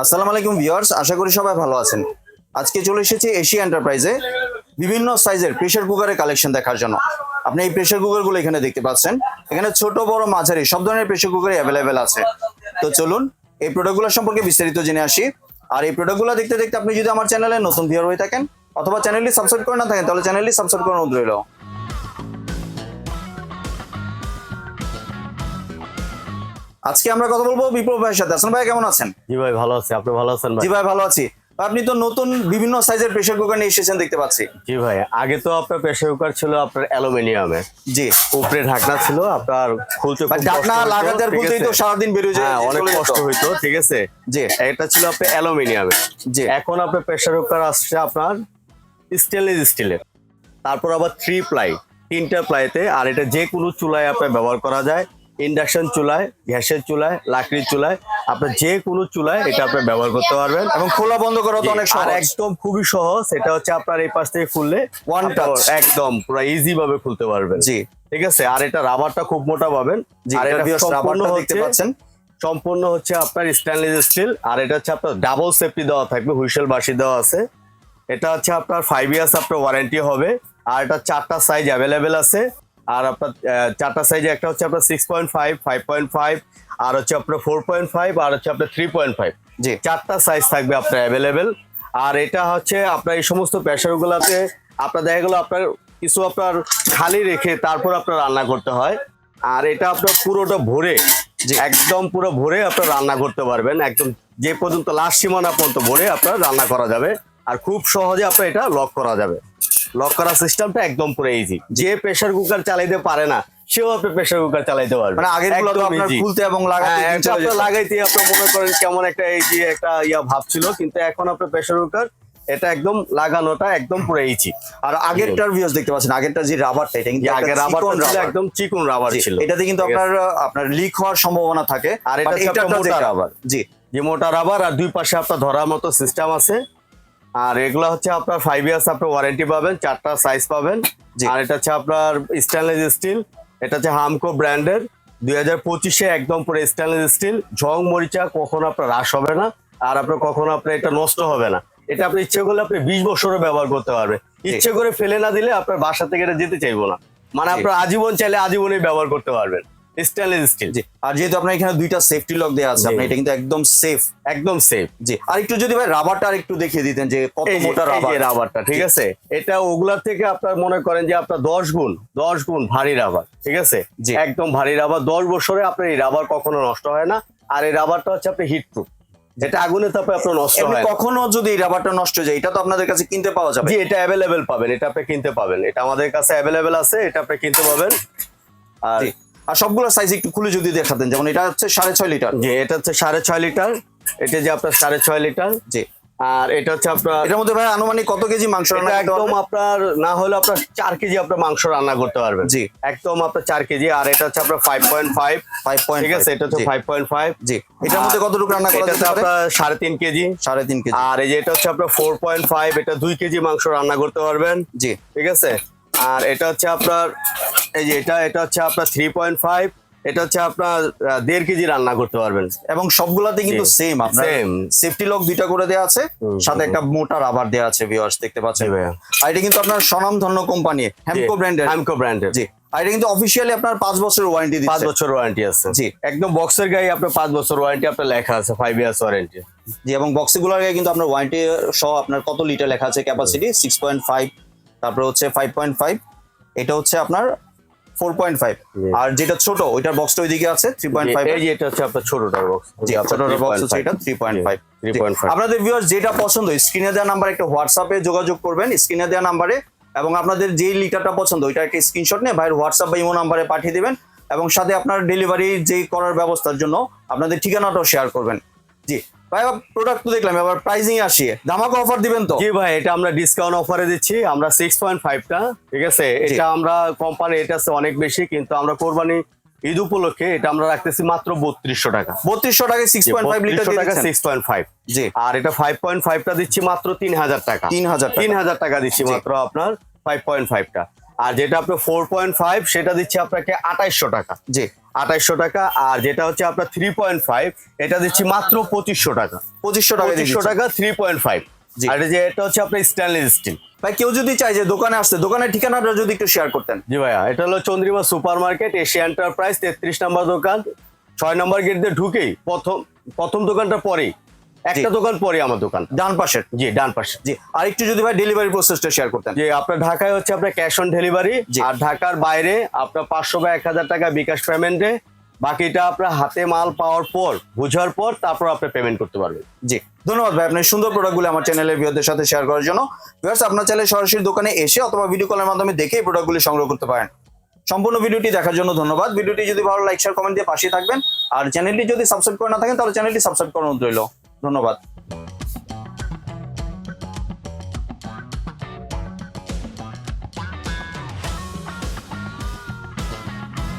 আসসালামু আলাইকুম ভিউয়ার্স, আশা করি সবাই ভালো আছেন। আজকে চলে এসেছি এশিয়া এন্টারপ্রাইজে বিভিন্ন সাইজের প্রেসার কুকারের কালেকশন দেখার জন্য। আপনি এই প্রেসার কুকারগুলো এখানে দেখতে পাচ্ছেন। এখানে ছোট, বড়, মাঝারি, সব ধরনের প্রেসার কুকারই অ্যাভেলেবেল আছে। তো চলুন, এই প্রোডাক্টগুলো সম্পর্কে বিস্তারিত জেনে আসি। আর এই প্রোডাক্টগুলো দেখতে দেখতে আপনি যদি আমার চ্যানেলে নতুন ভিউয়ার হয়ে থাকেন, অথবা চ্যানেলটি সাবস্ক্রাইব করে না থাকেন, তাহলে চ্যানেলটি সাবস্ক্রাইব অনুরোধ রইল। আজকে আমরা কথা বলব বিপ্লব ভাইয়ের সাথে। আসেন ভাই কেমন আছেন? জি ভাই ভালো আছি। আপনি ভালো আছেন জি ভাই ভালো আছি। আপনি তো নতুন বিভিন্ন সাইজের প্রেসার কুকার নিয়ে এসেছেন দেখতে পাচ্ছি। জি ভাই আগে তো আপনার প্রেসার কুকার ছিল আপনার অ্যালুমিনিয়ামের জি। উপরে ঢাকনা ছিল আপনার খুলতে ঢাকনা লাগাতে খুলতেই তো সারাদিন বেরিয়ে যায় হ্যাঁ অনেক কষ্ট হইতো ঠিক আছে? জি। এটা ছিল আপনার অ্যালুমিনিয়ামের জি। এখন আপনার প্রেসার কুকার আসছে আপনার স্টেনলেস স্টিলের তারপর আবার থ্রি প্লাই তিনটা প্লাইতে আর এটা যে কোনো চুলায় আপনার ব্যবহার করা যায়। ইন্ডাকশন চুলায় গ্যাসের চুলায় লাকড়ির চুলায় আপনার যে কোনো চুলায় এটা আপনি ব্যবহার করতে পারবেন এবং খোলা বন্ধ করা তো অনেক সহজ। একদম খুবই সহজ এটা হচ্ছে আপনার এই পাশ থেকে খুললে ওয়ান touch। একদম পুরো ইজি ভাবে খুলতে পারবেন। জি। ঠিক আছে? আর এটা রাবারটা খুব মোটা পাবেন। আর এটা সম্পূর্ণ রাবারটা দেখতে হচ্ছে পাচ্ছেন। সম্পূর্ণ হচ্ছে আপনার স্টেনলেস স্টিল আর এটা হচ্ছে আপনার ডাবল সেফটি দেওয়া থাকবে হুইসেল বাসি দেওয়া আছে। এটা হচ্ছে আপনার ফাইভ ইয়ার্স আপনার ওয়ারেন্টি হবে। আর এটা চারটা সাইজ অ্যাভেলেবেল আছে। আর আপনার চারটা সাইজ একটা হচ্ছে আপনার six point five five point five আর হচ্ছে আপনার ফোর পয়েন্ট ফাইভ আর হচ্ছে আপনার থ্রি পয়েন্ট ফাইভ জি। চারটা সাইজ থাকবে আপনার অ্যাভেলেবেল আর এটা হচ্ছে আপনার এই সমস্ত প্রেশারগুলোতে আপনার দেখা গেলো আপনার কিছু আপনার খালি রেখে তারপর আপনার রান্না করতে হয়। আর এটা আপনার পুরোটা ভরে যে একদম পুরো ভরে আপনার রান্না করতে পারবেন। একদম যে পর্যন্ত লাস্ট সীমানা পর্যন্ত ভরে আপনার রান্না করা যাবে। আর খুব সহজে আপনার এটা লক করা যাবে। লক করার সিস্টেমটা একদম পুরো ইজি যে প্রেসার কুকার চালাইতে পারে না সেও আপনি প্রেসার কুকার চালাইতে পারবে। মানে আগেরগুলো তো আপনার। খুলতে এবং লাগাতে হ্যাঁ, আপনার লাগাইতে আপনার মনে করেন কেমন একটা এই যে একটা ইয়া ভাব ছিল কিন্তু এখন আপনার প্রেসার কুকার এটা একদম লাগানোটা একদম পুরো ইজি আর আগেরটার ভিউয়ার্স দেখতে পাচ্ছেন আগেরটার যে রাবারটা এটা কিন্তু আগে রাবার ছিল একদম চিকন রাবার ছিল। এটাতে কিন্তু আপনার আপনার লিক হওয়ার সম্ভাবনা থাকে। আর এটা মোটা রাবার। জি। যে মোটা রাবার আর দুই পাশে আপনার ধরার মতো সিস্টেম আছে আর এগুলো হচ্ছে আপনার ফাইভ ইয়ার্স আপনার ওয়ারেন্টি পাবেন চারটা সাইজ পাবেন। আর এটা হচ্ছে আপনার স্টেনলেস স্টিল এটা হচ্ছে হামকো ব্র্যান্ডের দুই হাজার পঁচিশে একদম পুরো স্টেনলেস স্টিল ঝং মরিচা কখনো আপনার হ্রাস হবে না আর আপনার কখনো আপনার এটা নষ্ট হবে না। এটা আপনি ইচ্ছে করলে আপনি বিশ বছরও ব্যবহার করতে পারবেন। ইচ্ছে করে ফেলে না দিলে আপনার বাসা থেকে এটা যেতে চাইব না। মানে আপনার আজীবন চাইলে আজীবনই ব্যবহার করতে পারবেন। স্টেনলেস স্টিল জি। আর যেহেতু আপনার এখানে দুইটা সেফটি লক দেওয়া আছে জি। আপনি এটা কিন্তু একদম সেফ একদম সেফ জি। আর একটু যদি ভাই রাবারটা আর একটু দেখিয়ে দিতেন যে কত মোটা রাবার রাবারটা ঠিক আছে? এটা ওগুলার থেকে আপনার মনে করেন যে আপনার দশ গুণ দশ গুণ ভারী রাবার ঠিক আছে? জি। একদম ভারী রাবার দশ বছরে আপনার এই রাবার কখনো নষ্ট হয় না। আর এই রাবারটা হচ্ছে আপনি হিট প্রুফ যেটা আগুনে তাপে আপনার নষ্ট হয় কখনো যদি এই রাবারটা নষ্ট হয়ে যায় এটা তো আপনাদের কাছে কিনতে পাওয়া যাবে। জি এটা অ্যাভেলেবেল পাবেন এটা আপনি কিনতে পাবেন। এটা আমাদের কাছে অ্যাভেলেবেল আছে এটা আপনি কিনতে পাবেন। আর। আর সবগুলো সাইজ একটু খুলে যদি দেখাতেন যেমন এটা হচ্ছে সাড়ে ছয় লিটার। জি এটা হচ্ছে সাড়ে ছয় লিটার এটা যে আপনার সাড়ে ছয় লিটার জি। আর এটা হচ্ছে আপনার এটার মধ্যে ভাই আনুমানিক কত কেজি মাংস রান্না একদম আপনার না হলে আপনার চার কেজি আপনার মাংস রান্না করতে পারবেন। জি। একদম আপনার চার কেজি আর এটা হচ্ছে আপনার ফাইভ পয়েন্ট ফাইভ 5.5 ঠিক আছে এটা হচ্ছে ফাইভ পয়েন্ট ফাইভ জি। এটার মধ্যে কতটুকু রান্না করা পারে? আপনার সাড়ে তিন কেজি। সাড়ে তিন কেজি। আর এই যে এটা হচ্ছে আপনার ফোর পয়েন্ট ফাইভ এটা দুই কেজি মাংস রান্না করতে পারবেন। জি। ঠিক আছে? আর এটা হচ্ছে আপনার এই যে এটা এটা হচ্ছে আপনার থ্রি পয়েন্ট ফাইভ এটা হচ্ছে আপনার দেড় কেজি রান্না করতে পারবেন। এবং সবগুলাতে কিন্তু সেম আপনার। সেফটি লক দুইটা করে দেওয়া আছে সাথে একটা মোটা রাবার দেওয়া আছে ভিউয়ার্স দেখতে পাচ্ছেন। ভাইয়া। আর এটা কিন্তু আপনার স্বনামধন্য কোম্পানি হ্যামকো ব্র্যান্ডের হ্যামকো ব্র্যান্ডের জি আর এটা কিন্তু অফিসিয়ালি আপনার পাঁচ বছরের ওয়ারেন্টি পাঁচ বছর ওয়ারেন্টি আছে। জি। একদম বক্সের গায়ে আপনার পাঁচ বছর ওয়ারেন্টি আপনার লেখা আছে ফাইভ ইয়ার্স ওয়ারেন্টি জি এবং বক্সগুলোর গায়ে কিন্তু আপনার ওয়ারেন্টি সহ আপনার কত লিটার লেখা আছে ক্যাপাসিটি সিক্স পয়েন্ট ফাইভ তারপরে হচ্ছে ফাইভ পয়েন্ট ফাইভ এটা হচ্ছে আপনার ফোর পয়েন্ট ফাইভ। আর যেটা ছোট ওইটার বক্সটা ওইদিকে আছে থ্রি পয়েন্ট ফাইভ এই যে এটা হচ্ছে আপনার ছোটটার বক্স জি ছোটটার বক্স হচ্ছে এটা। থ্রি পয়েন্ট ফাইভ 3.5 আপনাদের ভিউয়ার্স যেটা পছন্দ স্ক্রিনে দেওয়া নাম্বার একটা হোয়াটসঅ্যাপে যোগাযোগ করবেন স্ক্রিনে দেওয়া নাম্বারে এবং আপনাদের যেই লিটারটা পছন্দ ওইটা একটা স্ক্রিনশট নিয়ে ভাইয়ের হোয়াটসঅ্যাপ বা ইমো নাম্বারে পাঠিয়ে দিবেন। এবং সাথে আপনার ডেলিভারি যেই করার ব্যবস্থার জন্য আপনাদের ঠিকানাটাও শেয়ার করবেন। জি। ভাই প্রোডাক্ট তো দেখলাম এবার প্রাইজিং আসি ধামাকা অফার দিবেন তো? জি ভাই এটা আমরা ডিসকাউন্ট অফারে দিচ্ছি। আমরা সিক্স পয়েন্ট ফাইভটা ঠিক আছে? এটা আমরা কোম্পানি এটা অনেক বেশি কিন্তু আমরা কোরবানি ঈদ উপলক্ষে এটা আমরা রাখতেছি মাত্র বত্রিশশো টাকা। বত্রিশশো টাকা সিক্স পয়েন্ট ফাইভ লিটার টাকা সিক্স পয়েন্ট ফাইভ জি। আর এটা ফাইভ পয়েন্ট ফাইভটা দিচ্ছি মাত্র তিন হাজার টাকা। তিন হাজার তিন হাজার টাকা দিচ্ছি মাত্র আপনার ফাইভ পয়েন্ট ফাইভটা আর যেটা আপনার ফোর পয়েন্ট ফাইভ সেটা দিচ্ছে আপনাকে আঠাইশশো টাকা। জি। আঠাইশশো টাকা আর যেটা হচ্ছে আপনার থ্রি পয়েন্ট ফাইভ এটা দিচ্ছি মাত্র পঁচিশশো টাকা। পঁচিশশো টাকা পঁচিশশো টাকা থ্রি পয়েন্ট ফাইভ। আর যে এটা হচ্ছে আপনার স্টেনলেস স্টিল ভাই কেউ যদি চায় যে দোকানে আসতে দোকানের ঠিকানাটা যদি একটু শেয়ার করতেন। জি ভাইয়া এটা হলো Chandrima super market Asia enterprise তেত্রিশ নম্বর দোকান। ছয় নম্বর গেট দিয়ে ঢুকেই প্রথম প্রথম দোকানটা পরেই। একটা দোকান পরে আমার দোকান। ডান পাশের? জি ডান পাশে জি আর একটু যদি ভাই ডেলিভারি প্রসেসটা শেয়ার করতেন। যে আপনার ঢাকায় হচ্ছে আপনার ক্যাশ অন ডেলিভারি আর ঢাকার বাইরে আপনার পাঁচশো বা এক হাজার টাকা বিকাশ পেমেন্টে বাকিটা আপনার হাতে মাল পাওয়ার পর বোঝার পর তারপর আপনি পেমেন্ট করতে পারবেন। জি ধন্যবাদ ভাই আপনার সুন্দর প্রোডাক্টগুলো আমার চ্যানেলের ভিউয়ারদের সাথে শেয়ার করার জন্য। ভিউয়ার্স আপনার চাইলে সরাসরি দোকানে এসে অথবা ভিডিও কলের মাধ্যমে দেখে এই প্রোডাক্টগুলি সংগ্রহ করতে পারেন। সম্পূর্ণ ভিডিওটি দেখার জন্য ধন্যবাদ। ভিডিওটি যদি ভালো লাইক শেয়ার কমেন্ট দিয়ে পাশে থাকবেন। আর চ্যানেলটি যদি সাবস্ক্রাইব করে না থাকেন তাহলে চ্যানেলটি সাবস্ক্রাইব করানো রইল। ধন্যবাদ।